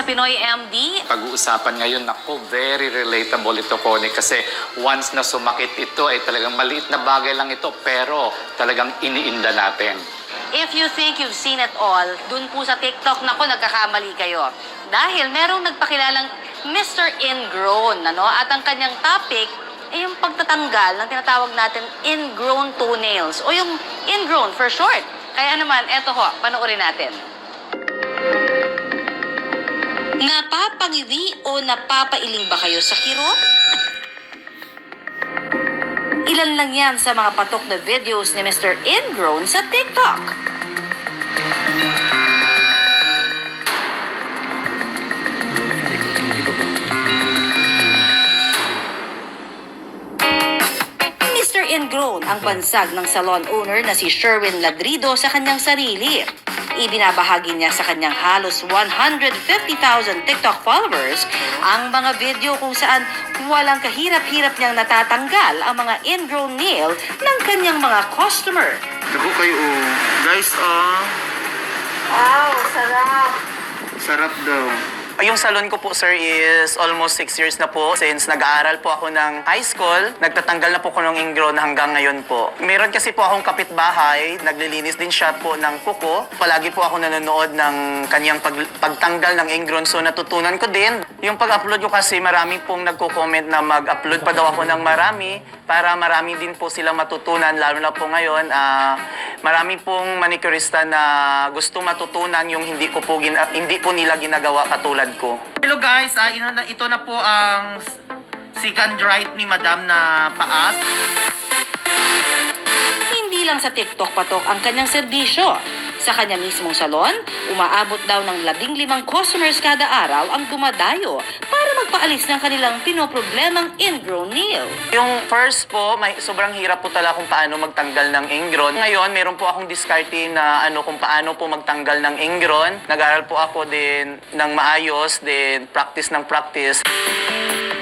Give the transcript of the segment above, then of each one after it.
sa Pinoy MD. Pag-uusapan ngayon, ako, very relatable ito, Connie, kasi once na sumakit ito, ay talagang maliit na bagay lang ito, pero talagang iniinda natin. If you think you've seen it all, dun po sa TikTok, nako, nagkakamali kayo. Dahil merong nagpakilalang Mr. Ingrown, ano? At ang kanyang topic ay yung pagtatanggal ng tinatawag natin ingrown toenails o yung ingrown for short. Kaya naman, eto ho, panoorin natin. Napapangiti o napapailing ba kayo sa kirot? Ilan lang yan sa mga patok na videos ni Mr. Ingrown sa TikTok. Mr. Ingrown ang bansag ng salon owner na si Sherwin Ladrido sa kanyang sarili. Ibinabahagi niya sa kanyang halos 150,000 TikTok followers ang mga video kung saan walang kahirap-hirap niyang natatanggal ang mga ingrown nail ng kanyang mga customer. Naku kayo, oh. guys, ah, Wow, sarap! sarap daw. Yung salon ko po, sir, is almost 6 years na po. Since nag-aaral po ako ng high school, nagtatanggal na po ko ng ingrown hanggang ngayon po. Meron kasi po akong kapitbahay, naglilinis din siya po ng kuko. Palagi po ako nanonood ng kanyang pag- pagtanggal ng ingrown, so natutunan ko din. Yung pag-upload ko kasi, marami pong nagko-comment na mag-upload pa daw ako ng marami para marami din po silang matutunan, lalo na po ngayon, ah, marami pong manicurista na gusto matutunan yung hindi ko po gina- hindi po nila ginagawa katulad ko. Hello guys, ah, ino na, ito na po ang s- second right ni Madam na paas. Hindi lang sa TikTok patok ang kanyang serbisyo. Sa kanya mismong salon, umaabot daw ng labing limang customers kada araw ang dumadayo para magpaalis ng kanilang pinoproblemang ingrown nail. Yung first po, may sobrang hirap po talaga kung paano magtanggal ng ingron. Ngayon, meron po akong diskarte na ano kung paano po magtanggal ng ingron. Nag-aral po ako din ng maayos, din practice ng practice.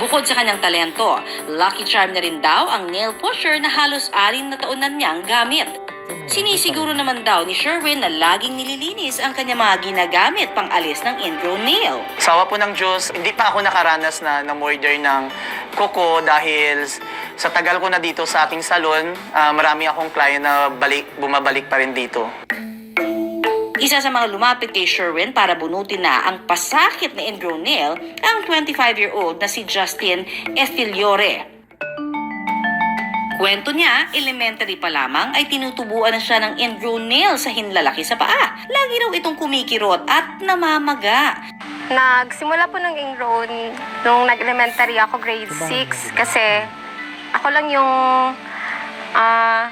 Bukod sa kanyang talento, lucky charm na rin daw ang nail pusher na halos arin na taon na niyang gamit. Sinisiguro naman daw ni Sherwin na laging nililinis ang kanya mga ginagamit pang alis ng ingrown nail. Sawa po ng Diyos, hindi pa ako nakaranas na na-murder ng kuko dahil sa tagal ko na dito sa aking salon, ah, marami akong client na balik, bumabalik pa rin dito. Isa sa mga lumapit kay Sherwin para bunutin na ang pasakit na ingrown nail ang 25-year-old na si Justin Estiliore. Kwento niya, elementary pa lamang ay tinutubuan na siya ng ingrown nail sa hinlalaki sa paa. Lagi raw itong kumikirot at namamaga. Nagsimula po ng ingrown nung nag-elementary ako, grade 6. Kasi ako lang yung ah,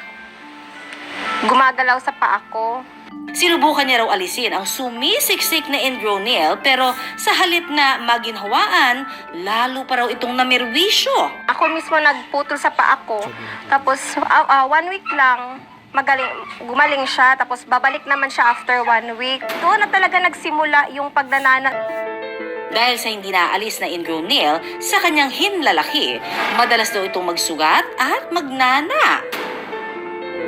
gumagalaw sa paa ko. Sinubukan niya raw alisin ang sumisiksik na ingrown nail pero sa halip na maginhawaan, lalo pa raw itong namerwisyo. Ako mismo nagputol sa paa ko. Tapos ah, ah, one week lang, magaling, gumaling siya. Tapos babalik naman siya after one week. Doon na talaga nagsimula yung pagnanana. Dahil sa hindi naalis na ingrown nail sa kanyang hinlalaki, madalas daw itong magsugat at magnana.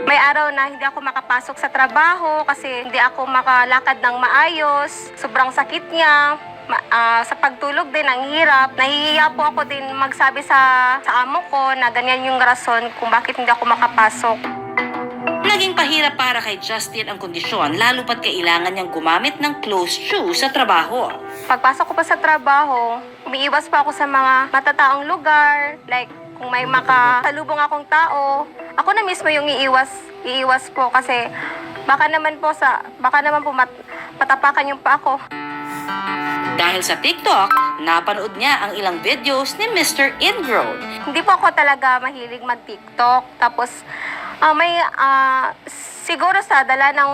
May araw na hindi ako makapasok sa trabaho kasi hindi ako makalakad ng maayos. Sobrang sakit niya. Ma- ah, sa pagtulog din, ang hirap. Nahihiya po ako din magsabi sa, sa amo ko na ganyan yung rason kung bakit hindi ako makapasok. Naging pahirap para kay Justin ang kondisyon lalo pat kailangan niyang gumamit ng closed shoes sa trabaho. Pagpasok ko pa sa trabaho, umiiwas pa ako sa mga matataong lugar. Like, kung may makasalubong akong tao, ako na mismo yung iiwas, iiwas po kasi baka naman po sa, baka naman po mat, matapakan yung pa ako. Dahil sa TikTok, napanood niya ang ilang videos ni Mr. Ingrown. Hindi po ako talaga mahilig mag-TikTok. Tapos, ah, may, ah, siguro sa dala ng,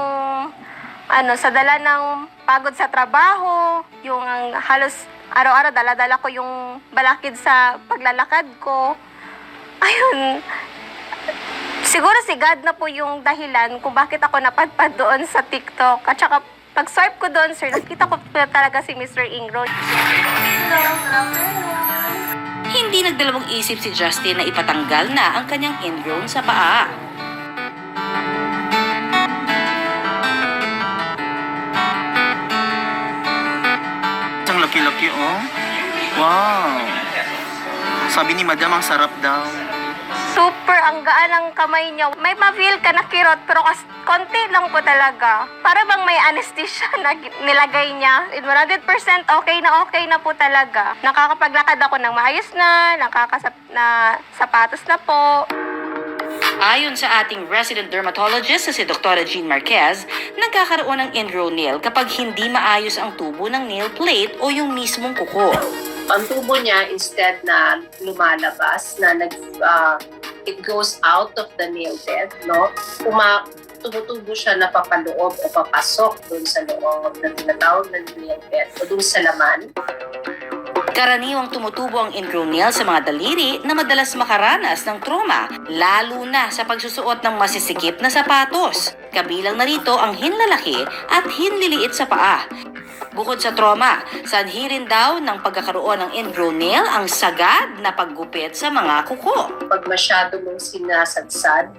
ano, sa dala ng pagod sa trabaho, yung halos araw-araw dala-dala ko yung balakid sa paglalakad ko. Ayun, siguro si God na po yung dahilan kung bakit ako napadpad doon sa TikTok. At saka, pag swipe ko doon, sir, nakita ko po talaga si Mr. Ingro. Hindi nagdalawang isip si Justin na ipatanggal na ang kanyang ingrown sa paa. Isang laki-laki, oh. Wow. Sabi ni madam, ang sarap daw. Super ang gaan ng kamay niya. May ma-feel ka na kirot, pero kas konti lang po talaga. Para bang may anesthesia na nilagay niya. In 100% okay na okay na po talaga. Nakakapaglakad ako ng maayos na, nakakasap na sapatos na po. Ayon sa ating resident dermatologist na si Dr. Jean Marquez, nagkakaroon ng ingrow nail kapag hindi maayos ang tubo ng nail plate o yung mismong kuko. ang tubo niya instead na lumalabas na nag ah, it goes out of the nail bed no uma tumutubo siya na papaloob o papasok dun sa loob na tinatawag na nail bed o dun sa laman Karaniwang tumutubo ang ingrow nail sa mga daliri na madalas makaranas ng trauma, lalo na sa pagsusuot ng masisikip na sapatos. Kabilang na rito ang hinlalaki at hinliliit sa paa. Bukod sa trauma, sanhi rin daw ng pagkakaroon ng ingrow nail ang sagad na paggupit sa mga kuko. pag masyado mong sinasadsad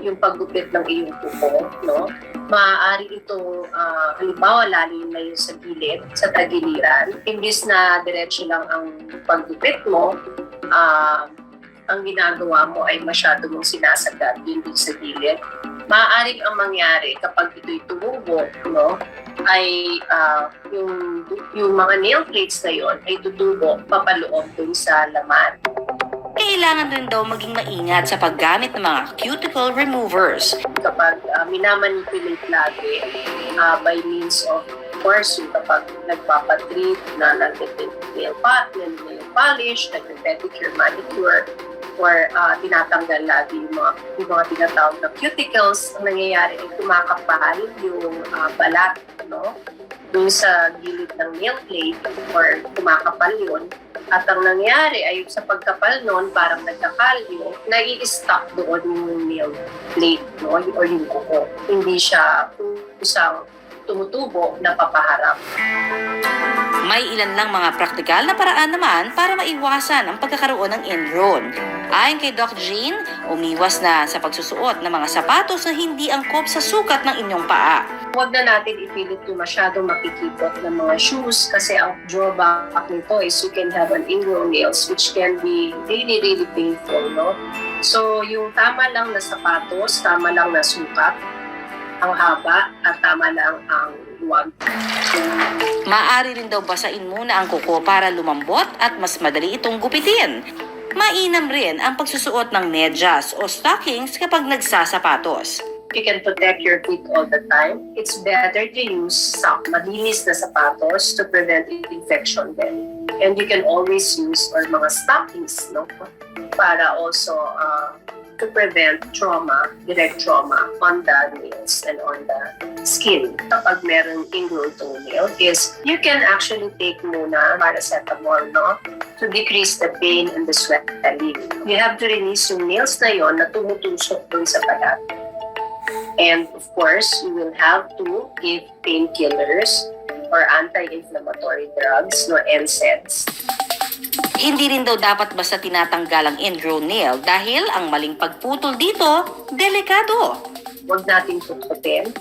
yung paggupit ng iyong kuko, no? Maaari itong, ah, halimbawa, lalo na yung sa gilid, sa tagiliran. Imbis na diretso lang ang paggupit mo, ah, ang ginagawa mo ay masyado mong sinasagad yun sa gilid. Maaaring ang mangyari kapag ito'y tumubo, no, ay ah, yung, yung mga nail plates na yon ay tutubo papaloob dun sa laman. Kailangan rin daw maging maingat sa paggamit ng mga cuticle removers. kapag uh, minamanipulate lagi uh, by means of course, yung kapag nagpapatreat na nag-nail polish, nag-pedicure, manicure, or uh, tinatanggal lagi yung mga, yung mga tinatawag na cuticles, ang nangyayari ay kumakapal yung uh, balat, no? dun sa gilid ng nail plate or kumakapal yun. At ang nangyari ay sa pagkapal nun, parang nagkakalyo, nai-stuck doon yung nail plate no? or yung kuko. Hindi siya kusang tumutubo na papaharap. May ilan lang mga praktikal na paraan naman para maiwasan ang pagkakaroon ng ingrown. Ayon kay Doc Jean, umiwas na sa pagsusuot ng mga sapatos na hindi angkop sa sukat ng inyong paa. Huwag na natin ipilit yung masyadong makikipot ng mga shoes kasi ang drawback nito is you can have an ingrown nails which can be really, really painful, no? So, yung tama lang na sapatos, tama lang na sukat, ang haba, at tama lang ang luwag. Maaari rin daw basain muna ang kuko para lumambot at mas madali itong gupitin. Mainam rin ang pagsusuot ng medyas o stockings kapag nagsasapatos. you can protect your feet all the time, it's better to use sock, malinis na sapatos to prevent infection then. And you can always use or mga stockings, no? Para also uh, to prevent trauma, direct trauma on the nails and on the skin. Kapag meron ingrown toenail is you can actually take muna paracetamol, no? To decrease the pain and the swelling. You have to release yung nails na yon na tumutusok dun sa balat. And of course, you will have to give painkillers or anti-inflammatory drugs, no NSAIDs. Hindi rin daw dapat basta tinatanggal ang ingrown nail dahil ang maling pagputol dito, delikado. Huwag nating tututin.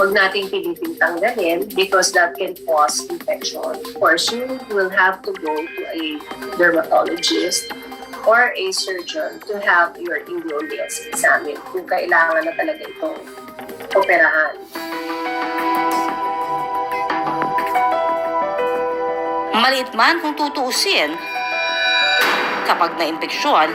Huwag nating piliting tanggalin because that can cause infection. Of course, you will have to go to a dermatologist or a surgeon to have your ingrown nails examined kung kailangan na talaga itong operahan. Maliit man kung tutuusin, kapag na-impeksyon,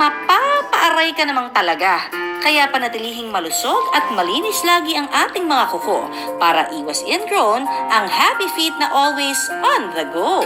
mapapaaray ka namang talaga. Kaya panatilihing malusog at malinis lagi ang ating mga kuko para iwas ingrown ang happy feet na always on the go.